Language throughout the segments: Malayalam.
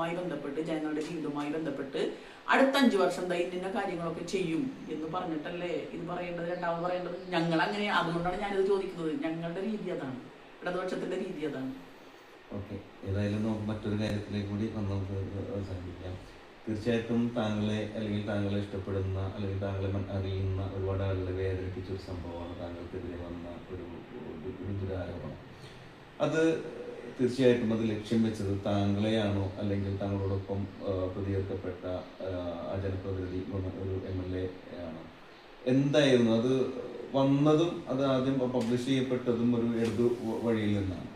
കാര്യങ്ങളുമായി ബന്ധപ്പെട്ട് ജനങ്ങളുടെ ജീവിതവുമായി ബന്ധപ്പെട്ട് അടുത്ത അഞ്ചു വർഷം ദൈനംദിന കാര്യങ്ങളൊക്കെ ചെയ്യും എന്ന് പറഞ്ഞിട്ടല്ലേ ഇത് പറയേണ്ടത് രണ്ടാമത് പറയേണ്ടത്? ഞങ്ങൾ അങ്ങനെ അതുകൊണ്ടാണ് ഞാനിത് ചോദിക്കുന്നത്. ഞങ്ങളുടെ രീതി അതാണ്. ഇടതുപക്ഷത്തിന്റെ രീതി അതാണ്. മറ്റൊരു കാര്യത്തിലേക്ക് കൂടി നമുക്ക് തീർച്ചയായിട്ടും താങ്കളെ അല്ലെങ്കിൽ താങ്കളെ ഇഷ്ടപ്പെടുന്ന അല്ലെങ്കിൽ താങ്കളെ അറിയുന്ന ഒരുപാട് ആളുകളെ വേദനിപ്പിച്ച ഒരു സംഭവമാണ് താങ്കൾക്കെതിരെ വന്ന ഒരു- ഒരു ദുരാരോപണം. അത് തീർച്ചയായിട്ടും അത് ലക്ഷ്യം വെച്ചത് താങ്കളെയാണോ അല്ലെങ്കിൽ താങ്കളോടൊപ്പം പ്രതികരിക്കപ്പെട്ട ആ, ജനപ്രതിനിധി ഒരു എം എൽ എ ആണോ? എന്തായിരുന്നു? അത് വന്നതും അത് ആദ്യം പബ്ലിഷ് ചെയ്യപ്പെട്ടതും ഒരു ഇടതു വഴിയിൽ നിന്നാണ്.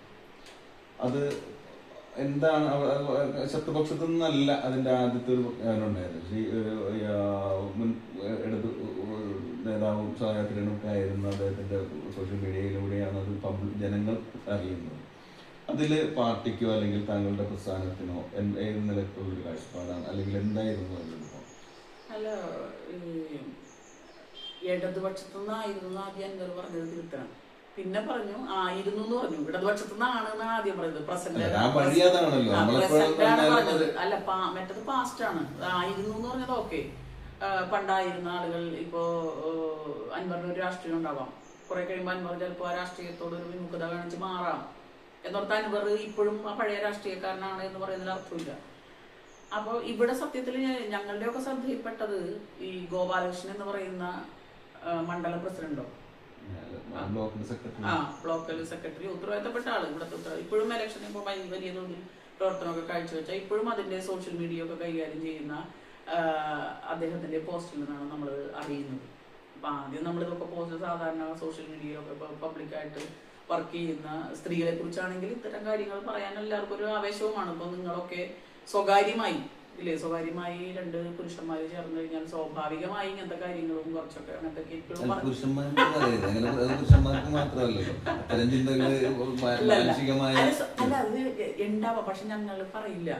അത് എന്താണ് ശത്രുപക്ഷത്തു നിന്നല്ല അതിന്റെ ആദ്യത്തെ ഒരു ഉണ്ടായത് ശ്രീ മുൻ നേതാവും സഹായത്തിനും ഒക്കെ ആയിരുന്ന അദ്ദേഹത്തിന്റെ സോഷ്യൽ മീഡിയയിലൂടെയാണ് അത് ജനങ്ങൾ അറിയുന്നത്. അതിൽ പാർട്ടിക്കോ അല്ലെങ്കിൽ താങ്കളുടെ പ്രസ്ഥാനത്തിനോ ഏത് നിലക്കുള്ള ഒരു കാഴ്ചപ്പാടാണ്? അല്ലെങ്കിൽ എന്തായിരുന്നു അതിലിപ്പോ അല്ല ഇടതുപക്ഷത്തു നിന്നായിരുന്നു ആദ്യം അൻവർ പറഞ്ഞത് തിരുത്തണം. പിന്നെ പറഞ്ഞു ആയിരുന്നു എന്ന് പറഞ്ഞു. ഇടതുപക്ഷത്തു നിന്നാണ് ആദ്യം പറഞ്ഞത്? പ്രസന്റ് അല്ല, പറഞ്ഞത്. മറ്റത് പാസ്റ്റ് ആണ്. ആയിരുന്നു എന്ന് പറഞ്ഞത് ഓക്കെ പണ്ടായിരുന്ന ആളുകൾ ഇപ്പോ അൻവറിന് ഒരു രാഷ്ട്രീയം ഉണ്ടാവാം. കുറെ കഴിയുമ്പോൾ അൻവർ ചിലപ്പോൾ ആ രാഷ്ട്രീയത്തോട് ഒരു വിമുഖത കാണിച്ച് മാറാം. എന്നോർത്ത് അൻവർ ഇപ്പോഴും ആ പഴയ രാഷ്ട്രീയക്കാരനാണ് എന്ന് പറയുന്നതിൽ അർത്ഥമില്ല. അപ്പോൾ ഇവിടെ സത്യത്തിൽ ഞങ്ങളുടെയൊക്കെ ശ്രദ്ധയിൽപ്പെട്ടത് ഈ ഗോപാലകൃഷ്ണൻ എന്ന് പറയുന്ന മണ്ഡല പ്രസിഡന്റോ. ആ ബ്ലോക്കൽ സെക്രട്ടറി. ഉത്തരവാദിത്തപ്പെട്ട ആൾ. ഇവിടുത്തെ ഉത്തരവാദിത്തം ഇപ്പോഴും എലക്ഷൻ ഇപ്പോൾ വലിയ തോതിൽ പ്രവർത്തനമൊക്കെ കാഴ്ചവെച്ചാൽ ഇപ്പോഴും അതിന്റെ സോഷ്യൽ മീഡിയ ഒക്കെ കൈകാര്യം ചെയ്യുന്ന അദ്ദേഹത്തിന്റെ പോസ്റ്റിൽ നിന്നാണ് നമ്മൾ അറിയുന്നത്. അപ്പൊ ആദ്യം നമ്മളിതൊക്കെ പോസ്റ്റ് സാധാരണ സോഷ്യൽ മീഡിയയിലൊക്കെ പബ്ലിക്കായിട്ട് വർക്ക് ചെയ്യുന്ന സ്ത്രീകളെ കുറിച്ചാണെങ്കിൽ ഇത്തരം കാര്യങ്ങൾ പറയാൻ എല്ലാവർക്കും ഒരു ആവേശവുമാണ്. ഇപ്പൊ നിങ്ങളൊക്കെ സ്വകാര്യമായി ഇല്ലേ? സ്വകാര്യമായി രണ്ട് പുരുഷന്മാർ ചേർന്ന് കഴിഞ്ഞാൽ സ്വാഭാവികമായി ഇങ്ങനത്തെ കാര്യങ്ങളും കുറച്ചൊക്കെ അങ്ങനത്തെ പുരുഷന്മാർക്ക് മാത്രമല്ലല്ലോ അല്ല അത് ഉണ്ടാവാം. പക്ഷെ ഞങ്ങൾ പറയില്ല.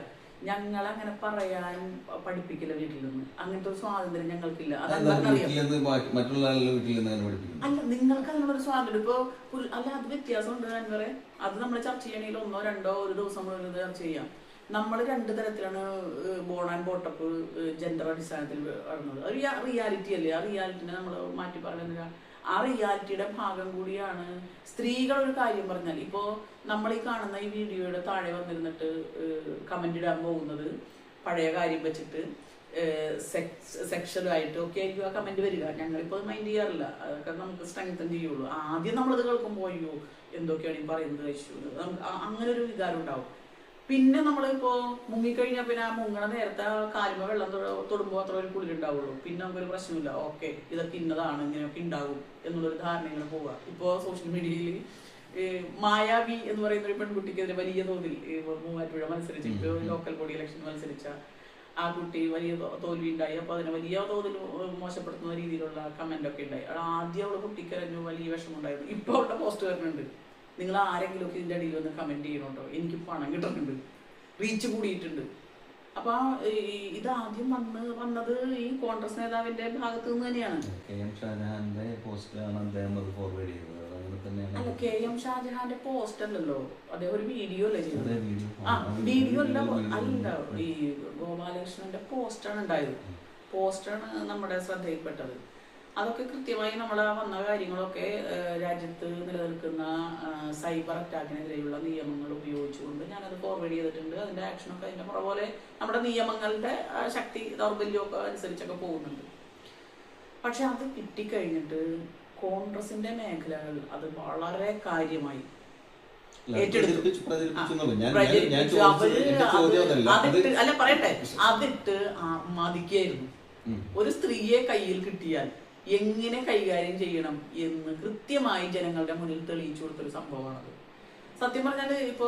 ഞങ്ങൾ പറയാനും പഠിപ്പിക്കില്ല വീട്ടിൽ നിന്ന് അങ്ങനത്തെ ഒരു സ്വാതന്ത്ര്യം ഞങ്ങൾക്കില്ല. അല്ല നിങ്ങൾക്ക് വീട്ടിൽ നിന്ന് മറ്റുള്ള ആളുടെ വീട്ടിൽ നിന്ന് അങ്ങനെ ഒരു അല്ല നിങ്ങൾക്ക് അതിനുള്ളൊരു സ്വാതന്ത്ര്യം. ഇപ്പൊ അല്ല അത് വ്യത്യാസമുണ്ട് അൻവറെ അത് നമ്മൾ ചർച്ച ചെയ്യണമെങ്കിൽ ഒന്നോ രണ്ടോ ഒരു ദിവസം മുഴുവൻ ചർച്ച ചെയ്യാം. നമ്മൾ രണ്ട് തരത്തിലാണ് ബോൺ ആൻഡ് ബോട്ടപ്പ് ജെൻഡർ അടിസ്ഥാനത്തിൽ വരുന്നത് ഒരു റിയാലിറ്റി അല്ലേ? ആ റിയാലിറ്റിനെ നമ്മൾ മാറ്റി പറയുന്നില്ല ആ റിയാലിറ്റിയുടെ ഭാഗം കൂടിയാണ്. സ്ത്രീകൾ ഒരു കാര്യം പറഞ്ഞാൽ ഇപ്പോൾ നമ്മൾ ഈ കാണുന്ന ഈ വീഡിയോയുടെ താഴെ വന്നിരുന്നിട്ട് കമന്റ് ഇടാൻ പോകുന്നത് പഴയ കാര്യം വെച്ചിട്ട് സെക്സ് സെക്ഷലായിട്ട് ഒക്കെ ആയിരിക്കും ആ കമന്റ് വരിക. ഞങ്ങളിപ്പോൾ മൈൻഡ് ചെയ്യാറില്ല. അതൊക്കെ നമുക്ക് സ്ട്രെങ്തൻ ചെയ്യുള്ളൂ. ആദ്യം നമ്മളത് കേൾക്കുമ്പോൾ അയ്യോ എന്തൊക്കെയാണ് ഈ പറയുന്നത് കഴിച്ചു അങ്ങനെ ഒരു വികാരം ഉണ്ടാവും. പിന്നെ നമ്മളിപ്പോ മുങ്ങിക്കഴിഞ്ഞാൽ പിന്നെ ആ മുങ്ങണ നേരത്തെ ആ കാലുമ വെള്ളം തൊടുമ്പോ തൊടുമ്പോൾ അത്ര ഒരു കുളി കുളിരുണ്ടാവുള്ളൂ പിന്നെ നമുക്കൊരു പ്രശ്നമില്ല ഓക്കെ ഇതൊക്കെ ഇന്നതാണ് ഇങ്ങനെയൊക്കെ ഉണ്ടാകും എന്നുള്ളൊരു ധാരണ ഇങ്ങനെ പോവുക ഇപ്പോ സോഷ്യൽ മീഡിയയിൽ മായാവി എന്ന് പറയുന്ന ഒരു പെൺകുട്ടിക്കെതിരെ വലിയ തോതിൽ മൂവാറ്റുപുഴ മത്സരിച്ച് ഇപ്പോൾ ലോക്കൽ ബോഡി ഇലക്ഷൻ മത്സരിച്ച ആ കുട്ടി വലിയ തോൽവി ഉണ്ടായി അപ്പൊ അതിനെ വലിയ തോതിൽ മോശപ്പെടുത്തുന്ന രീതിയിലുള്ള കമന്റ് ഒക്കെ ഉണ്ടായി ആദ്യം അവൾ കുട്ടിക്കരഞ്ഞു വലിയ വിഷമമുണ്ടായിരുന്നു ഇപ്പൊ അവളുടെ പോസ്റ്റ് വരുന്നുണ്ട് നിങ്ങൾ ആരെങ്കിലും ഒക്കെ ഇതിന്റെ അടിയിൽ വന്ന് കമന്റ് ചെയ്യണുണ്ടോ? എനിക്ക് പണം കിട്ടുന്നുണ്ട്. റീച്ച് കൂടിയിട്ടുണ്ട്. അപ്പൊ ഇത് ആദ്യം വന്ന് വന്നത് ഈ കോൺഗ്രസ് നേതാവിന്റെ ഭാഗത്ത് നിന്ന് തന്നെയാണ്. കെ എം ഷാജഹാന്റെ പോസ്റ്റിലാണ് അദ്ദേഹം അത് ഫോർവേഡ് ചെയ്തത്. അത് അല്ല കെ എം ഷാജഹാന്റെ പോസ്റ്റ് അല്ലല്ലോ അദ്ദേഹം ഒരു വീഡിയോ അല്ലേ ചെയ്തത്? ആ വീഡിയോ അല്ല അല്ല. ഈ ഗോപാലകൃഷ്ണന്റെ പോസ്റ്റാണ് ഉണ്ടായത്. പോസ്റ്റാണ് നമ്മുടെ ശ്രദ്ധയിൽപ്പെട്ടത്. അതൊക്കെ കൃത്യമായി നമ്മൾ വന്ന കാര്യങ്ങളൊക്കെ രാജ്യത്ത് നിലനിൽക്കുന്ന സൈബർ അറ്റാക്കിനെതിരെയുള്ള നിയമങ്ങൾ ഉപയോഗിച്ചുകൊണ്ട് ഞാനത് ഫോർവേഡ് ചെയ്തിട്ടുണ്ട്. അതിന്റെ ആക്ഷനൊക്കെ അതിന്റെ പുറ പോലെ നമ്മുടെ നിയമങ്ങളുടെ ശക്തി ദൗർബല്യമൊക്കെ അനുസരിച്ചൊക്കെ പോകുന്നുണ്ട്. പക്ഷെ അത് കിട്ടിക്കഴിഞ്ഞിട്ട് കോൺഗ്രസിന്റെ മേഖലകൾ അത് വളരെ കാര്യമായി അല്ല, പറയട്ടെ. അതിട്ട് ആ മതിക്കായിരുന്നു ഉം. ഒരു സ്ത്രീയെ കയ്യിൽ കിട്ടിയാൽ എങ്ങനെ കൈകാര്യം ചെയ്യണം എന്ന് കൃത്യമായി ജനങ്ങളുടെ മുന്നിൽ തെളിയിച്ചു കൊടുത്തൊരു സംഭവമാണത്. സത്യം പറഞ്ഞാൽ ഇപ്പൊ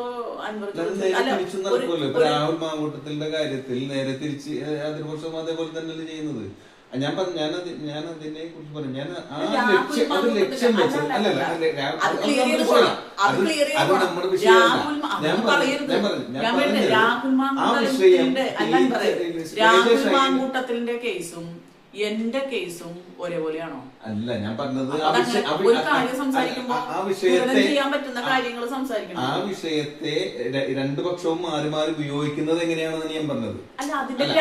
രാഹുൽ മാങ്കൂട്ടത്തിന്റെ കാര്യത്തിൽ നേരെ തിരിച്ച് അതിർവർഷം അതേപോലെ തന്നെയല്ലേ ചെയ്യുന്നത്. ഞാൻ പറഞ്ഞു ഞാൻ ഞാൻ അതിനെ കുറിച്ച് പറഞ്ഞു ഞാൻ ആ രാഹുൽ ലക്ഷ്യം അത് ലക്ഷ്യം വെച്ചത് അല്ലല്ല അത് നമ്മുടെ വിഷയമല്ല. ഞാൻ പറഞ്ഞു ഞാൻ പറഞ്ഞു ആ വിഷയം കേസും എന്റെ കേസും ഒരേപോലെയാണോ? അല്ല ഞാൻ പറഞ്ഞത് ഒരു കാര്യം വിഷയത്തെ ചെയ്യാൻ പറ്റുന്ന കാര്യങ്ങൾ സംസാരിക്കണം. ആ വിഷയത്തെ രണ്ടു പക്ഷവും മാറി മാറി ഉപയോഗിക്കുന്നത് എങ്ങനെയാണെന്ന് ഞാൻ പറഞ്ഞത്.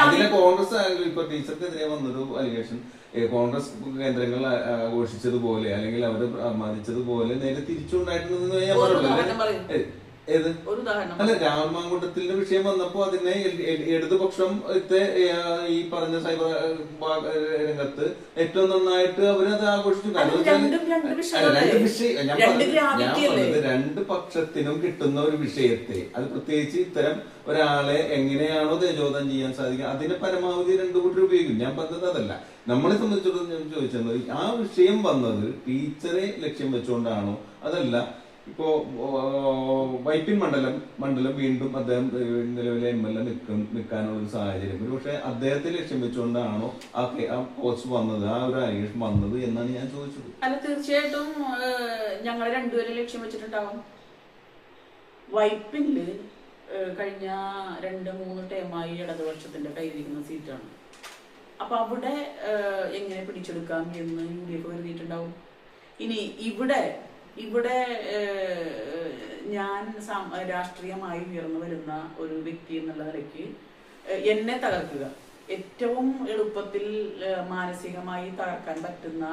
അതിലെ കോൺഗ്രസ് ഇപ്പൊ ടീച്ചർക്കെതിരെ വന്നൊരു അലിഗേഷൻ. കോൺഗ്രസ് കേന്ദ്രങ്ങൾ ആഘോഷിച്ചതുപോലെ അല്ലെങ്കിൽ അവർ മതിച്ചതുപോലെ നേരെ തിരിച്ചുണ്ടായിട്ടുണ്ടെന്ന് ഞാൻ ഒരു ഏത്? അല്ല രാഹുൽ വിഷയം വന്നപ്പോ അതിനെ ഇടതുപക്ഷം ഈ പറഞ്ഞ സൈബർ രംഗത്ത് ഏറ്റവും നന്നായിട്ട് അവരത് ആഘോഷിച്ചു. രണ്ടും? വിഷയം ഞാൻ രണ്ട്? പറഞ്ഞത് പക്ഷത്തിനും കിട്ടുന്ന ഒരു വിഷയത്തെ അത് പ്രത്യേകിച്ച് ഇത്തരം ഒരാളെ എങ്ങനെയാണോ തേജോധം ചെയ്യാൻ സാധിക്കുക അതിനെ പരമാവധി രണ്ടു കൂട്ടർ ഉപയോഗിക്കും. ഞാൻ പറഞ്ഞത് അതല്ല. നമ്മളെ സംബന്ധിച്ചിടത്തോളം ഞാൻ ചോദിച്ചത് ആ വിഷയം വന്നത് ടീച്ചറെ ലക്ഷ്യം വെച്ചുകൊണ്ടാണോ അതല്ല ഇപ്പോ വൈപ്പിൻ മണ്ഡലം മണ്ഡലം വീണ്ടും അദ്ദേഹം നിലവിലെ എം എൽ എ നിൽക്കും നിൽക്കാനുള്ള ഒരു സാഹചര്യം. ഒരു പക്ഷെ അദ്ദേഹത്തെ ലക്ഷ്യം വെച്ചുകൊണ്ടാണോ ആ കോച്ച് വന്നത് ആ ഒരു അലിഗേഷൻ വന്നത് എന്നാണ് ഞാൻ ചോദിച്ചത്. അല്ല തീർച്ചയായിട്ടും ഞങ്ങൾ രണ്ടുപേരെ ലക്ഷ്യം വെച്ചിട്ടുണ്ടാവും. വൈപ്പിനിൽ കഴിഞ്ഞ രണ്ട് മൂന്ന് ടൈമായി ഇടതുപക്ഷത്തിന്റെ കയ്യിലിരിക്കുന്ന സീറ്റാണ്. അപ്പൊ അവിടെ എങ്ങനെ പിടിച്ചെടുക്കാം എന്ന് യു ഡി എഫ് കരുതിയിട്ടുണ്ടാവും. ഇനി ഇവിടെ ഇവിടെ ഞാൻ രാഷ്ട്രീയമായി ഉയർന്നു വരുന്ന ഒരു വ്യക്തി എന്നുള്ള നിലയ്ക്ക് എന്നെ തകർക്കുക. ഏറ്റവും എളുപ്പത്തിൽ മാനസികമായി തകർക്കാൻ പറ്റുന്ന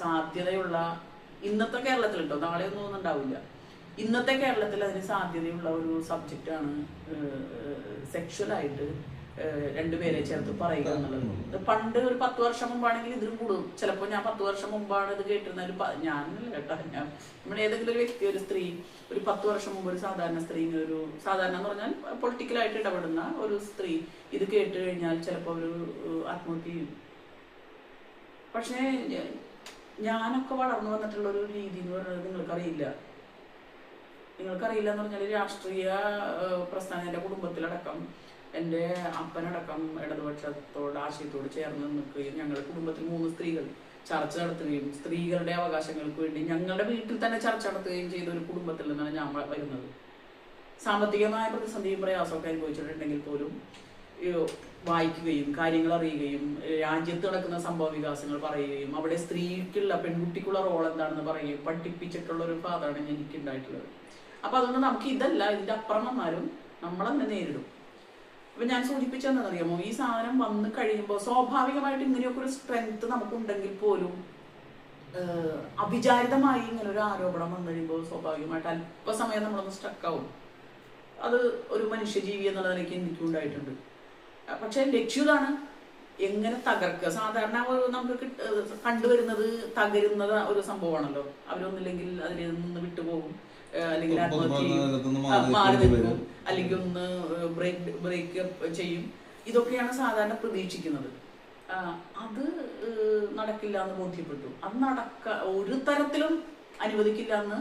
സാധ്യതയുള്ള ഇന്നത്തെ കേരളത്തിലുണ്ടോ? നാളെ ഒന്നും ഉണ്ടാവില്ല. ഇന്നത്തെ കേരളത്തിൽ അതിന് സാധ്യതയുള്ള ഒരു സബ്ജക്റ്റാണ് സെക്ഷലായിട്ട് രണ്ടുപേരെ ചേർത്ത് പറയുക എന്നുള്ളത്. പണ്ട് ഒരു പത്ത് വർഷം മുമ്പാണെങ്കിൽ ഇതിലും കൂടും. ചിലപ്പോൾ ഞാൻ പത്ത് വർഷം മുമ്പാണ് ഇത് കേട്ടിരുന്ന ഒരു ഞാൻ ഞാനല്ല കേട്ടോ ഞാൻ നമ്മുടെ ഏതെങ്കിലും ഒരു വ്യക്തി ഒരു സ്ത്രീ ഒരു പത്ത് വർഷം മുമ്പ് ഒരു സാധാരണ സ്ത്രീ ഒരു സാധാരണ എന്ന് പറഞ്ഞാൽ പൊളിറ്റിക്കലായിട്ട് ഇടപെടുന്ന ഒരു സ്ത്രീ ഇത് കേട്ട് കഴിഞ്ഞാൽ ചിലപ്പോൾ ഒരു ആത്മഹത്യ ചെയ്യും. പക്ഷേ ഞാനൊക്കെ വളർന്നു വന്നിട്ടുള്ള ഒരു രീതി എന്ന് പറയുന്നത് നിങ്ങൾക്കറിയില്ല. നിങ്ങൾക്കറിയില്ല എന്ന് പറഞ്ഞാൽ രാഷ്ട്രീയ പ്രസ്ഥാനം എന്റെ കുടുംബത്തിലടക്കം എന്റെ അപ്പനടക്കം ഇടതുപക്ഷത്തോട് ആശയത്തോട് ചേർന്ന് നിൽക്കുകയും ഞങ്ങളുടെ കുടുംബത്തിൽ മൂന്ന് സ്ത്രീകൾ ചർച്ച നടത്തുകയും സ്ത്രീകളുടെ അവകാശങ്ങൾക്ക് വേണ്ടി ഞങ്ങളുടെ വീട്ടിൽ തന്നെ ചർച്ച നടത്തുകയും ചെയ്ത ഒരു കുടുംബത്തിൽ നിന്നാണ് ഞാൻ വരുന്നത്. സാമ്പത്തികമായ പ്രതിസന്ധിയും പ്രയാസമൊക്കെ അനുഭവിച്ചിട്ടുണ്ടെങ്കിൽ പോലും വായിക്കുകയും കാര്യങ്ങൾ അറിയുകയും രാജ്യത്ത് നടക്കുന്ന സംഭവ വികാസങ്ങൾ പറയുകയും അവിടെ സ്ത്രീക്കുള്ള പെൺകുട്ടിക്കുള്ള റോൾ എന്താണെന്ന് പറയുകയും പഠിപ്പിച്ചിട്ടുള്ള ഒരു ഫാദറാണ് എനിക്ക് ഉണ്ടായിട്ടുള്ളത് അപ്പൊ അതുകൊണ്ട് നമുക്ക് ഇതല്ല ഇതിന്റെ അപ്പുറം വന്നാലും നമ്മളങ്ങനെ നേരിടും. അപ്പൊ ഞാൻ സൂചിപ്പിച്ചെന്നറിയാമോ ഈ സാധനം വന്നു കഴിയുമ്പോൾ സ്വാഭാവികമായിട്ട് ഇങ്ങനെയൊക്കെ ഒരു സ്ട്രെങ്ത് നമുക്കുണ്ടെങ്കിൽ പോലും അവിചാരിതമായി ഇങ്ങനെ ഒരു ആരോപണം വന്നു കഴിയുമ്പോൾ സ്വാഭാവികമായിട്ട് അല്പസമയം നമ്മളൊന്ന് സ്റ്റക്കാവും അത് ഒരു മനുഷ്യജീവി എന്നുള്ള നിലയ്ക്ക് എനിക്കും ഉണ്ടായിട്ടുണ്ട്. പക്ഷെ ലക്ഷ്യം ഇതാണ് എങ്ങനെ തകർക്കുക. സാധാരണ നമുക്ക് കണ്ടുവരുന്നത് തകരുന്നത് ഒരു സംഭവമാണല്ലോ. അവരൊന്നില്ലെങ്കിൽ അതിൽ നിന്ന് വിട്ടുപോകും. അല്ലെങ്കിൽ ആത്മഹത്യ മാറി നിൽക്കും. അല്ലെങ്കിൽ ഒന്ന് ബ്രേക്ക് ബ്രേക്ക് ചെയ്യും. ഇതൊക്കെയാണ് സാധാരണ പ്രതീക്ഷിക്കുന്നത്. അത് നടക്കില്ല എന്ന് ബോധ്യപ്പെട്ടു. അത് നടക്ക ഒരു തരത്തിലും അനുവദിക്കില്ല എന്ന്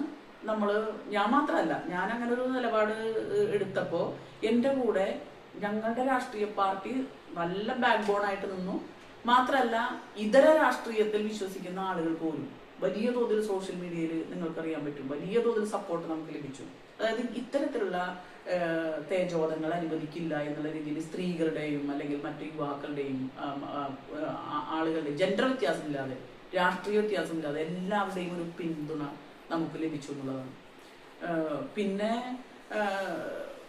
നമ്മൾ ഞാൻ മാത്രമല്ല ഞാൻ അങ്ങനെ ഒരു നിലപാട് ഏഹ്, എടുത്തപ്പോ എന്റെ കൂടെ ഞങ്ങളുടെ രാഷ്ട്രീയ പാർട്ടി നല്ല ബാക്ക് ബോൺ ആയിട്ട് നിന്നു. മാത്രമല്ല ഇതര രാഷ്ട്രീയത്തിൽ വിശ്വസിക്കുന്ന ആളുകൾ പോലും. വലിയ തോതിൽ സോഷ്യൽ മീഡിയയിൽ നിങ്ങൾക്കറിയാൻ പറ്റും. വലിയ തോതിൽ സപ്പോർട്ട് നമുക്ക് ലഭിച്ചു. അതായത് ഇത്തരത്തിലുള്ള തേജോധങ്ങൾ അനുവദിക്കില്ല എന്നുള്ള രീതിയിൽ സ്ത്രീകളുടെയും അല്ലെങ്കിൽ മറ്റു യുവാക്കളുടെയും ആളുകളുടെ ജെൻഡർ വ്യത്യാസമില്ലാതെ രാഷ്ട്രീയ വ്യത്യാസമില്ലാതെ എല്ലാവരുടെയും ഒരു പിന്തുണ നമുക്ക് ലഭിച്ചു എന്നുള്ളതാണ്. പിന്നെ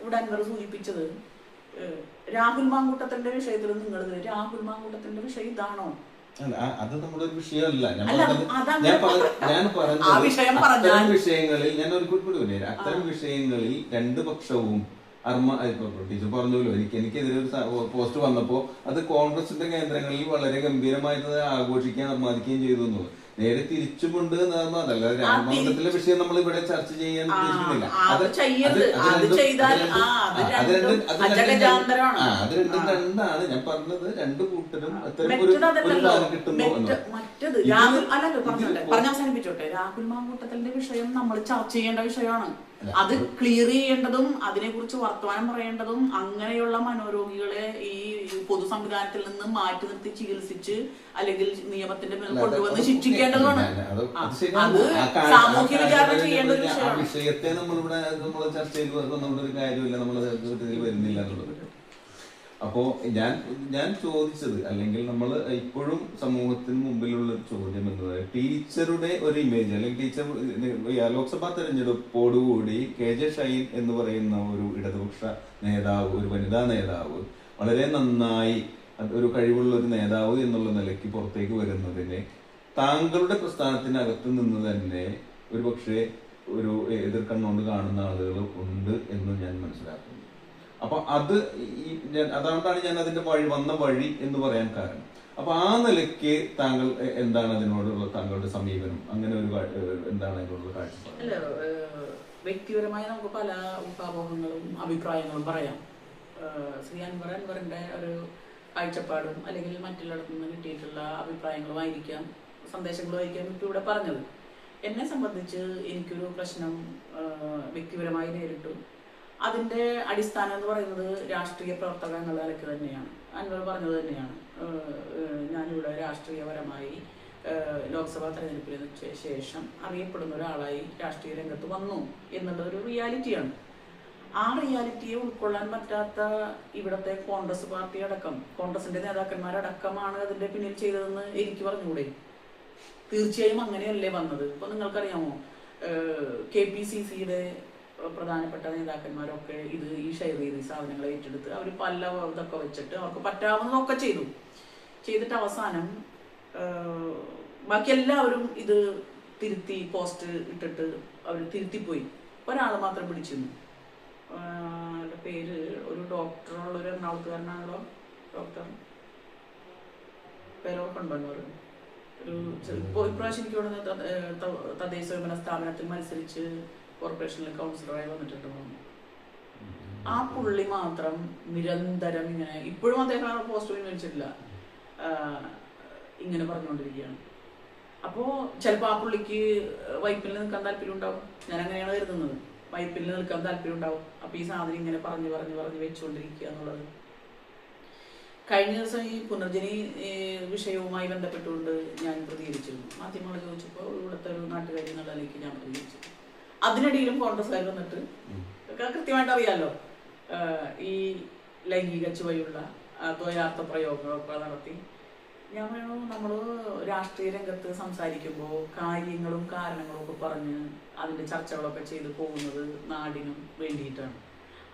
ഇവിടെ അൻവർ സൂചിപ്പിച്ചത് രാഹുൽ മാങ്കൂട്ടത്തിന്റെ വിഷയത്തിൽ നിങ്ങൾ രാഹുൽ മാങ്കൂട്ടത്തിന്റെ വിഷയം ഇതാണോ? അത് നമ്മുടെ ഒരു വിഷയമല്ല. ഞാൻ ഞാൻ പറഞ്ഞ- പറഞ്ഞത്. അത്തരം വിഷയങ്ങളിൽ ഞാൻ ഒരു കുറിപ്പ് പറയാം അത്തരം വിഷയങ്ങളിൽ രണ്ട് പക്ഷവും അർമ്മ ടീച്ചർ പറഞ്ഞല്ലോ എനിക്ക് എനിക്കെതിരെ ഒരു പോസ്റ്റ് വന്നപ്പോ അത് കോൺഗ്രസിന്റെ കേന്ദ്രങ്ങളിൽ വളരെ ഗംഭീരമായിട്ട് ആഘോഷിക്കാൻ ആഘോഷിക്കുകയും അർമാദിക്കുകയും ചെയ്തു എന്നുള്ളത്. നേരെ തിരിച്ചുമുണ്ട് അതല്ല രാമമണ്ഡലത്തിലെ വിഷയം നമ്മൾ ഇവിടെ ചർച്ച ചെയ്യാൻ ഉദ്ദേശിക്കുന്നില്ല. അത് രണ്ടും-. രണ്ടാണ്. ഞാൻ പറഞ്ഞത് രണ്ട് കൂട്ടരും അത്തരം ഒരു കിട്ടുന്നു മറ്റത് രാഹുൽ അല്ലല്ലോ പറഞ്ഞോട്ടെ. പറഞ്ഞവസാനിപ്പിച്ചോട്ടെ രാഹുൽ മാങ്കൂട്ടത്തിന്റെ വിഷയം നമ്മൾ ചർച്ച ചെയ്യേണ്ട വിഷയമാണ്. അത് ക്ലിയർ ചെയ്യേണ്ടതും അതിനെക്കുറിച്ച് വർത്തമാനം പറയേണ്ടതും അങ്ങനെയുള്ള മനോരോഗികളെ ഈ പൊതു സംവിധാനത്തിൽ നിന്ന് മാറ്റി നിർത്തി ചികിത്സിച്ച് അല്ലെങ്കിൽ നിയമത്തിന്റെ കൊണ്ടുവന്ന് ശിക്ഷിക്കേണ്ടതാണ് അത് സാമൂഹ്യ വിചാരണ ചെയ്യേണ്ട ഒരു വിഷയത്തെ നമ്മളിവിടെ നമ്മൾ ചർച്ച ചെയ്ത് നമ്മുടെ ഒരു കാര്യമില്ല നമ്മൾ വരുന്നില്ല എന്നുള്ളത്. അപ്പോ ഞാൻ ഞാൻ ചോദിച്ചത് അല്ലെങ്കിൽ നമ്മൾ ഇപ്പോഴും സമൂഹത്തിന് മുമ്പിലുള്ള ഒരു ചോദ്യം എന്ന് പറയുന്നത് ടീച്ചറുടെ ഒരു ഇമേജ് അല്ലെങ്കിൽ ടീച്ചർ ലോക്സഭാ തെരഞ്ഞെടുപ്പോടുകൂടി കെ ജെ ഷൈൻ എന്ന് പറയുന്ന ഒരു ഇടതുപക്ഷ നേതാവ് ഒരു വനിതാ നേതാവ് വളരെ നന്നായി ഒരു കഴിവുള്ള ഒരു നേതാവ് എന്നുള്ള നിലയ്ക്ക് പുറത്തേക്ക് വരുന്നതിനെ താങ്കളുടെ പ്രസ്ഥാനത്തിനകത്ത് നിന്ന് തന്നെ ഒരു പക്ഷേ ഒരു എതിർക്കണ്ണുകൊണ്ട് കാണുന്ന ആളുകൾ ഉണ്ട് എന്ന് ഞാൻ മനസ്സിലാക്കുന്നു. അപ്പൊ അത് ഈ അതുകൊണ്ടാണ് ഞാൻ അതിന്റെ വഴി വന്ന വഴി എന്ന് പറയാൻ കാരണം. അപ്പൊ ആ നിലയ്ക്ക് താങ്കൾ എന്താണ് അതിനോടുള്ള താങ്കളുടെ സമീപനം? അങ്ങനെ ഒരു എന്താണ് അതിനോടുള്ള കാഴ്ചപ്പാട്? വ്യക്തിപരമായി നമുക്ക് പല ഉപാബോഹങ്ങളും അഭിപ്രായങ്ങളും പറയാം. ശ്രീ അൻവർ അൻവറിന്റെ ഒരു കാഴ്ചപ്പാടും അല്ലെങ്കിൽ മറ്റുള്ളവർക്ക് നിന്ന് കിട്ടിയിട്ടുള്ള അഭിപ്രായങ്ങളുമായിരിക്കാം സന്ദേശങ്ങളുമായിരിക്കാം ഇപ്പൊ ഇവിടെ പറഞ്ഞത്. എന്നെ സംബന്ധിച്ച് എനിക്കൊരു പ്രശ്നം വ്യക്തിപരമായി നേരിട്ടു. അതിന്റെ അടിസ്ഥാനം എന്ന് പറയുന്നത് രാഷ്ട്രീയ പ്രവർത്തക എന്നുള്ള തന്നെയാണ്. അൻവർ പറഞ്ഞത് തന്നെയാണ്. ഞാനിവിടെ രാഷ്ട്രീയപരമായി ലോക്സഭാ തെരഞ്ഞെടുപ്പിന് ശേഷം അറിയപ്പെടുന്ന ഒരാളായി രാഷ്ട്രീയ രംഗത്ത് വന്നു എന്നുള്ളത് ഒരു റിയാലിറ്റിയാണ്. ആ റിയാലിറ്റിയെ ഉൾക്കൊള്ളാൻ പറ്റാത്ത ഇവിടത്തെ കോൺഗ്രസ് പാർട്ടി അടക്കം. കോൺഗ്രസിന്റെ നേതാക്കന്മാരടക്കമാണ് അതിന്റെ പിന്നിൽ ചെയ്തതെന്ന് എനിക്ക് പറഞ്ഞുകൂടെ? തീർച്ചയായും അങ്ങനെയല്ലേ വന്നത്. ഇപ്പൊ നിങ്ങൾക്കറിയാമോ കെ പി സി സിയുടെ പ്രധാനപ്പെട്ട നേതാക്കന്മാരൊക്കെ ഇത് ഈ ഷെയർ ചെയ്ത് ഈ സാധനങ്ങൾ ഏറ്റെടുത്ത് അവർ പല ഇതൊക്കെ വെച്ചിട്ട് അവർക്ക് പറ്റാവുന്നതൊക്കെ ചെയ്തു. ചെയ്തിട്ട് അവസാനം ബാക്കി എല്ലാവരും ഇത് തിരുത്തി പോസ്റ്റ് ഇട്ടിട്ട് അവർ തിരുത്തിപ്പോയി. ഒരാൾ മാത്രം പിടിച്ചിരുന്നു. പേര് ഒരു ഡോക്ടറുള്ള ഒരു എറണാകുളത്തുകാരനാണല്ലോ ഡോക്ടർ പേരോർക്കുണ്ടോ എന്ന് പറയുന്നത് ഒരു ചെ- ഇപ്പൊ ഇപ്രാവശ്യം എനിക്ക് ത- തദ്ദേശ സ്വയംഭരണ സ്ഥാപനത്തിൽ മത്സരിച്ച് കോർപ്പറേഷനിൽ കൗൺസിലറായി വന്നിട്ടുണ്ട് തോന്നുന്നു. ആ പുള്ളി മാത്രം നിരന്തരം ഇങ്ങനെ ഇപ്പോഴും അദ്ദേഹം ആ പോസ്റ്റ് പിൻവലിച്ചിട്ടില്ല ഇങ്ങനെ പറഞ്ഞുകൊണ്ടിരിക്കുകയാണ്. അപ്പോൾ ചിലപ്പോൾ ആ പുള്ളിക്ക് വൈപ്പിൽ നിൽക്കാൻ താല്പര്യം ഉണ്ടാവും ഞാൻ അങ്ങനെയാണ് കരുതുന്നത്. വൈപ്പിൽ നിൽക്കാൻ താല്പര്യം ഉണ്ടാവും അപ്പോൾ ഈ സാധനം ഇങ്ങനെ പറഞ്ഞു പറഞ്ഞു പറഞ്ഞു വെച്ചുകൊണ്ടിരിക്കുക എന്നുള്ളത്. കഴിഞ്ഞ ദിവസം ഈ പുനർജനി വിഷയവുമായി ബന്ധപ്പെട്ടുകൊണ്ട് ഞാൻ പ്രതികരിച്ചിരുന്നു. മാധ്യമങ്ങൾ ചോദിച്ചപ്പോൾ ഇവിടുത്തെ ഒരു നാട്ടുകാരി എന്നുള്ളതിലേക്ക് ഞാൻ പ്രതികരിച്ചു. അതിനിടയിലും കോൺഗ്രസ്സുകാർ വന്നിട്ട് കൃത്യമായിട്ട് അറിയാലോ. ഈ ലൈംഗിക ചുവയുള്ള ദ്വയാർത്ഥ പ്രയോഗങ്ങളൊക്കെ നടത്തി. ഞാൻ നമ്മൾ രാഷ്ട്രീയ രംഗത്ത് സംസാരിക്കുമ്പോൾ കാര്യങ്ങളും കാരണങ്ങളും ഒക്കെ പറഞ്ഞ് അതിന്റെ ചർച്ചകളൊക്കെ ചെയ്ത് പോകുന്നത് നാടിനും വേണ്ടിയിട്ടാണ്.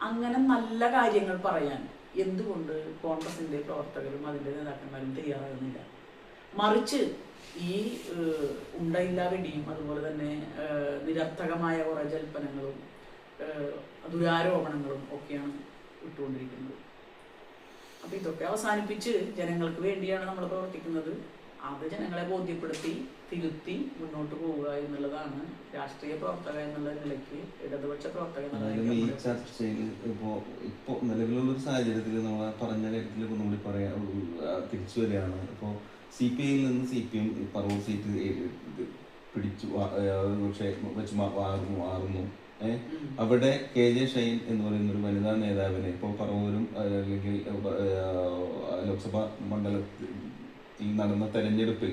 അങ്ങനെ നല്ല കാര്യങ്ങൾ പറയാൻ എന്തുകൊണ്ട് കോൺഗ്രസിന്റെ പ്രവർത്തകരും അതിന്റെ നേതാക്കന്മാരും തയ്യാറാകുന്നില്ല? മറിച്ച് ഈ ഉണ്ടയില്ലാവിടെയും ഉണ്ടയില്ലാ വെടിയും അതുപോലെ തന്നെ നിരർത്ഥകമായ കുറേ ജൽപ്പനങ്ങളും ദുരാരോപണങ്ങളും ഒക്കെയാണ് ഇട്ടുകൊണ്ടിരിക്കുന്നത്. അപ്പൊ ഇതൊക്കെ അവസാനിപ്പിച്ച് ജനങ്ങൾക്ക് വേണ്ടിയാണ് നമ്മൾ പ്രവർത്തിക്കുന്നത്. അത് ജനങ്ങളെ ബോധ്യപ്പെടുത്തി തിരുത്തി മുന്നോട്ട് പോവുക എന്നുള്ളതാണ് രാഷ്ട്രീയ പ്രവർത്തക എന്നുള്ള നിലയ്ക്ക് ഇടതുപക്ഷ പ്രവർത്തക ഈ ചർച്ചയിൽ ഇപ്പോ ഇപ്പോ നിലവിലുള്ള ഒരു സാഹചര്യത്തിൽ നമ്മൾ പറഞ്ഞ കാര്യത്തിൽ ഇപ്പൊ പറയാ തിരിച്ചു വരികയാണ്. ഇപ്പോ സി പി ഐയിൽ നിന്ന് C P M Paravur seat പിടിച്ചു പക്ഷേ വെച്ച് മാറുന്നു മാറുന്നു. അവിടെ കെ ജെ ഷൈൻ എന്ന് പറയുന്ന ഒരു വനിതാ നേതാവിനെ ഇപ്പോൾ പറവൂരും അല്ലെങ്കിൽ ലോക്സഭാ മണ്ഡലത്തിൽ നടന്ന തെരഞ്ഞെടുപ്പിൽ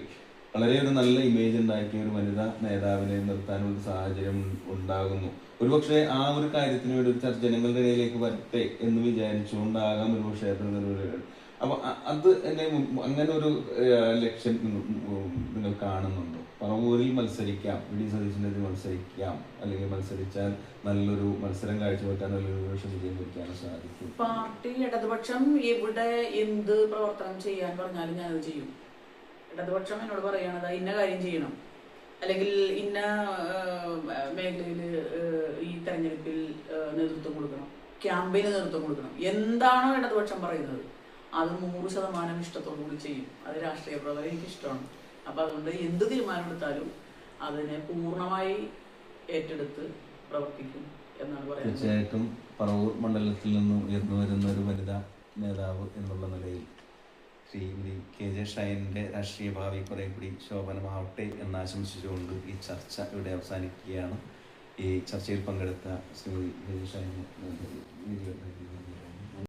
വളരെ ഒരു നല്ല ഇമേജ് ഉണ്ടാക്കിയ ഒരു വനിതാ നേതാവിനെ നിർത്താനുള്ള സാഹചര്യം ഉണ്ടാകുന്നു. ഒരുപക്ഷെ ആ ഒരു കാര്യത്തിന് വേണ്ടി ഒരു ചർച്ച ജനങ്ങളുടെ ഇടയിലേക്ക് വരട്ടെ എന്ന് വിചാരിച്ചുകൊണ്ടാകാം ഒരു- അപ്പൊ അത് എന്നെ അങ്ങനെ ഒരു ലക്ഷ്യം നിങ്ങൾ കാണുന്നുണ്ടോ? പറവൂരിൽ മത്സരിക്കാം. വി ഡി സതീശനെതിരെ മത്സരിക്കാം. അല്ലെങ്കിൽ മത്സരിച്ചാൽ നല്ലൊരു മത്സരം കാഴ്ചവെക്കാൻ നല്ലൊരു വിഷം വിജയം സാധിക്കും. പാർട്ടി ഇടതുപക്ഷം ഇവിടെ എന്ത് പ്രവർത്തനം ചെയ്യാൻ പറഞ്ഞാലും ഞാനത് ചെയ്യും. ഇടതുപക്ഷം എന്നോട് പറയണത് ഇന്ന കാര്യം ചെയ്യണം. അല്ലെങ്കിൽ ഇന്ന മേഖലയിൽ ഈ തെരഞ്ഞെടുപ്പിൽ നേതൃത്വം കൊടുക്കണം. ക്യാമ്പയിന് നേതൃത്വം കൊടുക്കണം. എന്താണോ ഇടതുപക്ഷം പറയുന്നത്. അത് നൂറ് ശതമാനം ഇഷ്ടത്തോടു കൂടി ചെയ്യും. അത് രാഷ്ട്രീയ പ്രവർത്തനം എനിക്ക് ഇഷ്ടമാണ് അപ്പൊ അതുകൊണ്ട് എന്ത് തീരുമാനമെടുത്താലും അതിനെ പൂർണമായി ഏറ്റെടുത്ത് പ്രവർത്തിക്കും എന്നാണ് പറയുന്നത്. തീർച്ചയായിട്ടും പറവൂർ മണ്ഡലത്തിൽ നിന്നും ഉയർന്നു വരുന്ന ഒരു വനിതാ നേതാവ് എന്നുള്ള നിലയിൽ ശ്രീ കെ ജെ ഷൈനിന്റെ രാഷ്ട്രീയ ഭാവി കുറെ കൂടി ശോഭനമാവട്ടെ എന്ന് ആശംസിച്ചുകൊണ്ട് ഈ ചർച്ച ഇവിടെ അവസാനിക്കുകയാണ്. ഈ ചർച്ചയിൽ പങ്കെടുത്ത ശ്രീ കെ ജെ ഷൈൻ